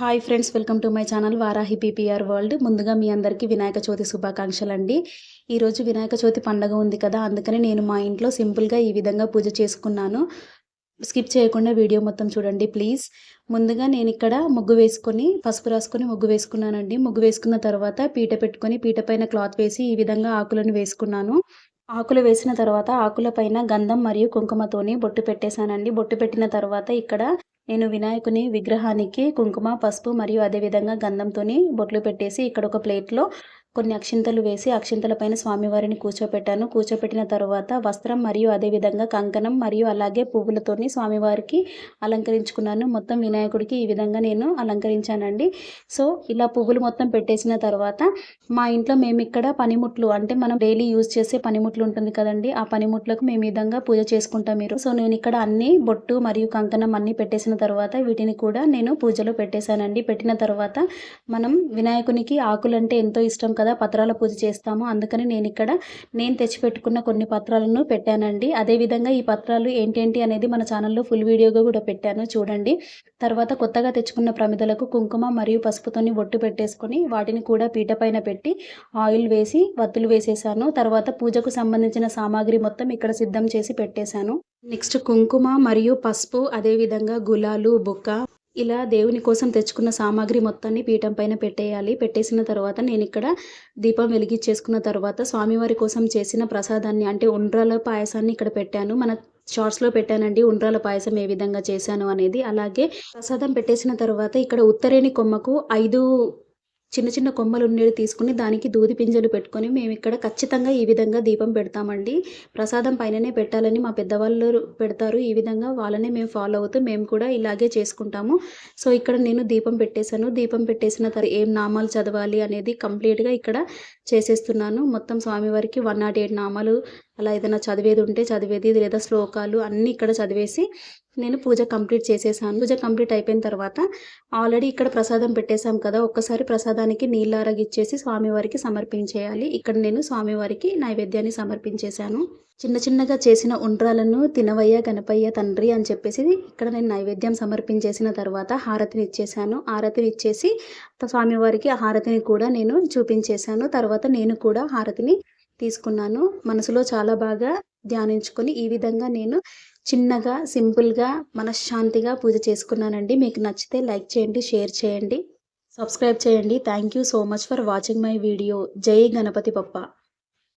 Hi friends welcome to my channel Varahi PPR world ముందుగా మీ అందరికీ వినాయక చవితి శుభాకాంక్షలు అండి ఈరోజు వినాయక చవితి పండగ ఉంది కదా అందుకని నేను మా ఇంట్లో సింపుల్గా ఈ విధంగా పూజ చేసుకున్నాను. స్కిప్ చేయకుండా వీడియో మొత్తం చూడండి ప్లీజ్ ముందుగా నేను ఇక్కడ ముగ్గు వేసుకొని పసుపు రాసుకొని ముగ్గు వేసుకున్నానండి. ముగ్గు వేసుకున్న తర్వాత పీట పెట్టుకొని పీట పైన క్లాత్ వేసి ఈ విధంగా ఆకులను వేసుకున్నాను. ఆకులు వేసిన తర్వాత ఆకుల పైన గంధం మరియు కుంకుమతోని బొట్టు పెట్టేశానండి. బొట్టు పెట్టిన తర్వాత ఇక్కడ నేను వినాయకుని విగ్రహానికి కుంకుమ పసుపు మరియు అదేవిధంగా గంధంతోని బొట్లు పెట్టేసి ఇక్కడ ఒక ప్లేట్లో కొన్ని అక్షింతలు వేసి అక్షింతల పైన స్వామివారిని కూర్చోపెట్టాను. కూర్చోపెట్టిన తర్వాత వస్త్రం మరియు అదేవిధంగా కంకణం మరియు అలాగే పువ్వులతోని స్వామివారికి అలంకరించుకున్నాను. మొత్తం వినాయకుడికి ఈ విధంగా నేను అలంకరించానండి. సో ఇలా పువ్వులు మొత్తం పెట్టేసిన తర్వాత మా ఇంట్లో మేము ఇక్కడ పనిముట్లు అంటే మనం డైలీ యూజ్ చేసే పనిముట్లు ఉంటుంది కదండి ఆ పనిముట్లకు మేము ఈ విధంగా పూజ చేసుకుంటాం మీరు. సో నేను ఇక్కడ అన్ని బొట్టు మరియు కంకణం అన్ని పెట్టేసిన తర్వాత వీటిని కూడా నేను పూజలో పెట్టేశానండి. పెట్టిన తర్వాత మనం వినాయకునికి ఆకులంటే ఎంతో ఇష్టం కదా పత్రాల పూజ చేస్తాము అందుకని నేను ఇక్కడ నేను తెచ్చిపెట్టుకున్న కొన్ని పత్రాలను పెట్టానండి. అదేవిధంగా ఈ పత్రాలు ఏంటేంటి అనేది మన ఛానల్లో ఫుల్ వీడియోగా కూడా పెట్టాను చూడండి. తర్వాత కొత్తగా తెచ్చుకున్న ప్రమిదలకు కుంకుమ మరియు పసుపుతోని బొట్టు పెట్టేసుకొని వాటిని కూడా పీట పైన పెట్టి ఆయిల్ వేసి వత్తులు వేసేసాను. తర్వాత పూజకు సంబంధించిన సామాగ్రి మొత్తం ఇక్కడ సిద్ధం చేసి పెట్టేశాను. నెక్స్ట్ కుంకుమ మరియు పసుపు అదేవిధంగా గులాలు బుక్క ఇలా దేవుని కోసం తెచ్చుకున్న సామాగ్రి మొత్తాన్ని పీఠం పైన పెట్టేయాలి. పెట్టేసిన తర్వాత నేను ఇక్కడ దీపం వెలిగించేసుకున్న తర్వాత స్వామివారి కోసం చేసిన ప్రసాదాన్ని అంటే ఉండ్రాల పాయసాన్ని ఇక్కడ పెట్టాను. మన షార్ట్స్లో పెట్టానండి ఉండ్రాల పాయసం ఏ విధంగా చేశాను అనేది. అలాగే ప్రసాదం పెట్టేసిన తర్వాత ఇక్కడ ఉత్తరేణి కొమ్మకు ఐదు చిన్న చిన్న కొమ్మలు ఉండేవి తీసుకుని దానికి దూది పింజలు పెట్టుకొని మేము ఇక్కడ ఖచ్చితంగా ఈ విధంగా దీపం పెడతామండి. ప్రసాదం పైననే పెట్టాలని మా పెద్దవాళ్ళు పెడతారు. ఈ విధంగా వాళ్ళనే మేము ఫాలో అవుతూ మేము కూడా ఇలాగే చేసుకుంటాము. సో ఇక్కడ నేను దీపం పెట్టేశాను. దీపం పెట్టేసిన తర్వాత ఏం నామాలు చదవాలి అనేది కంప్లీట్గా ఇక్కడ చేసేస్తున్నాను. మొత్తం స్వామివారికి వన్ నాట్ ఎయిట్ నామాలు అలా ఏదైనా చదివేది ఉంటే చదివేది లేదా శ్లోకాలు అన్నీ ఇక్కడ చదివేసి నేను పూజ కంప్లీట్ చేసేసాను. పూజ కంప్లీట్ అయిపోయిన తర్వాత ఆల్రెడీ ఇక్కడ ప్రసాదం పెట్టేశాం కదా ఒక్కసారి ప్రసాదానికి నీళ్ళారగిచ్చేసి స్వామివారికి సమర్పించేయాలి. ఇక్కడ నేను స్వామివారికి నైవేద్యాన్ని సమర్పించేశాను. చిన్న చిన్నగా చేసిన ఉండ్రాలను తినవయ్య గణపయ్య తండ్రి అని చెప్పేసి ఇక్కడ నేను నైవేద్యం సమర్పించేసిన తర్వాత హారతిని ఇచ్చేసాను హారతిని ఇచ్చేసి స్వామివారికి ఆ హారతిని కూడా నేను చూపించేశాను. తర్వాత నేను కూడా హారతిని తీసుకున్నాను. మనసులో చాలా బాగా ధ్యానించుకొని ఈ విధంగా నేను చిన్నగా సింపుల్గా మనశ్శాంతిగా పూజ చేసుకున్నానండి. మీకు నచ్చితే లైక్ చేయండి షేర్ చేయండి సబ్స్క్రైబ్ చేయండి. Thank you so much for watching my video. జై గణపతి పప్ప